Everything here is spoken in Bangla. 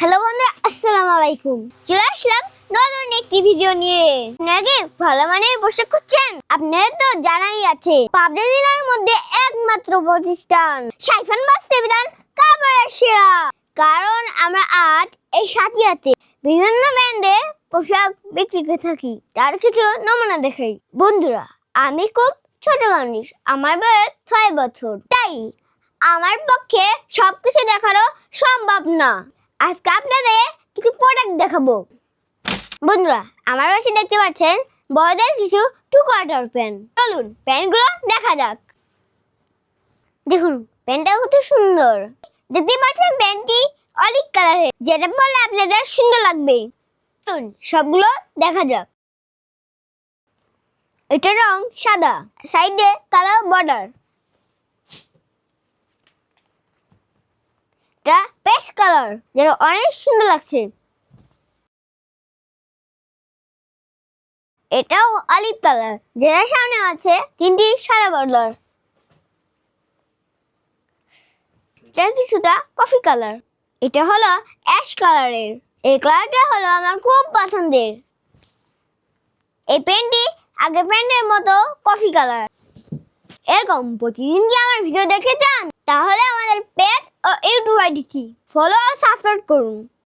হ্যালো বন্ধুরা, আসসালামু আলাইকুম। চলে আসলাম নতুন একটি ভিডিও নিয়ে। আপনাকে ভালো মানের বসে খুঁজছেন? আপনাদের তো জানাই আছে পাবনা জেলার মধ্যে একমাত্র প্রতিষ্ঠান, সাইফান বাস্তে বিধান কাপড়ের সেরা। কারণ আমরা আজ এই সাথিয়াতে বিভিন্ন ব্র্যান্ডের পোশাক বিক্রি করে থাকি, তার কিছু নমুনা দেখাই। বন্ধুরা, আমি খুব ছোট মানুষ, আমার বয়স ছয় বছর। তাই আমার পক্ষে সবকিছু দেখানো সম্ভব না। আজকে আপনাদের কিছু প্রোডাক্ট দেখাবো। বন্ধুরা, আমার পাশে দেখতে পাচ্ছেন বড়দের কিছু টু কোয়ার্টার প্যান্ট চলুন প্যান্টগুলো দেখা যাক। দেখুন প্যান্টটা কত সুন্দর। দেখতে পাচ্ছেন প্যান্টটি অলিভ কালারের যেটা পরলে আপনাদের সুন্দর লাগবে। চলুন, সবগুলো দেখা যাক। এটার রং সাদা সাইডে কালো বর্ডার পেস্ট কালার যেটা অনেক সুন্দর লাগছে। এটাও অলিভ কালার যেটার সামনে আছে তিনটি সাদা এটা কিছুটা কফি কালার এটা হলো অ্যাশ কালারের এই কালারটা হলো আমার খুব পছন্দের। এই পেনটি আগে প্যান্টের মতো কফি কালার এরকম প্রতিদিন কি আমার ভিডিও দেখতে চান? তাহলে আমাদের পেজ ও আইডিটি ফলো সাবস্ক্রাইব করুন।